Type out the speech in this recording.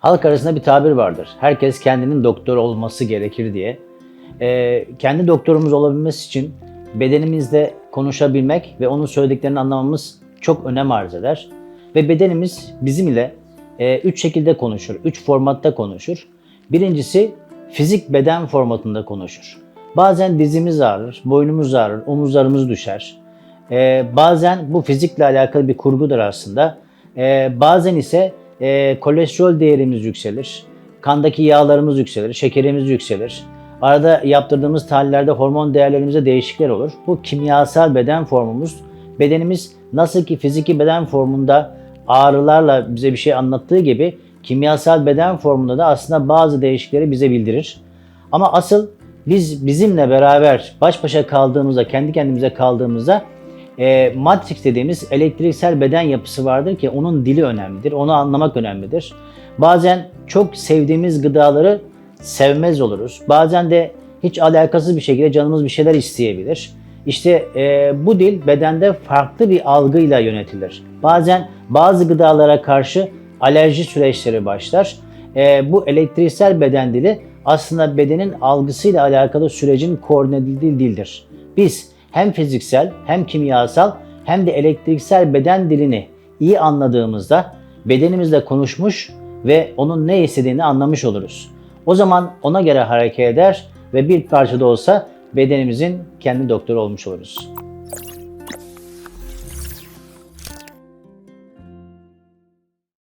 Halk arasında bir tabir vardır. Herkes kendinin doktor olması gerekir diye. Ee, kendi doktorumuz olabilmesi için bedenimizle konuşabilmek ve onun söylediklerini anlamamız çok önem arz eder. Ve bedenimiz bizim ile e, üç şekilde konuşur, üç formatta konuşur. Birincisi fizik beden formatında konuşur. Bazen dizimiz ağrır, boynumuz ağrır, omuzlarımız düşer. Ee, bazen bu fizikle alakalı bir kurgudur aslında. Ee, bazen ise e, kolesterol değerimiz yükselir, kandaki yağlarımız yükselir, şekerimiz yükselir. Arada yaptırdığımız tahlillerde hormon değerlerimizde değişiklikler olur. Bu kimyasal beden formumuz. Bedenimiz nasıl ki fiziki beden formunda ağrılarla bize bir şey anlattığı gibi kimyasal beden formunda da aslında bazı değişiklikleri bize bildirir. Ama asıl biz bizimle beraber baş başa kaldığımızda, kendi kendimize kaldığımızda e, Matrix dediğimiz elektriksel beden yapısı vardır ki onun dili önemlidir. Onu anlamak önemlidir. Bazen çok sevdiğimiz gıdaları sevmez oluruz. Bazen de hiç alakasız bir şekilde canımız bir şeyler isteyebilir. İşte e, bu dil bedende farklı bir algıyla yönetilir. Bazen bazı gıdalara karşı alerji süreçleri başlar. E, bu elektriksel beden dili aslında bedenin algısıyla alakalı sürecin koordine edildiği dildir. Biz hem fiziksel hem kimyasal hem de elektriksel beden dilini iyi anladığımızda bedenimizle konuşmuş ve onun ne istediğini anlamış oluruz. O zaman ona göre hareket eder ve bir parça da olsa bedenimizin kendi doktoru olmuş oluruz.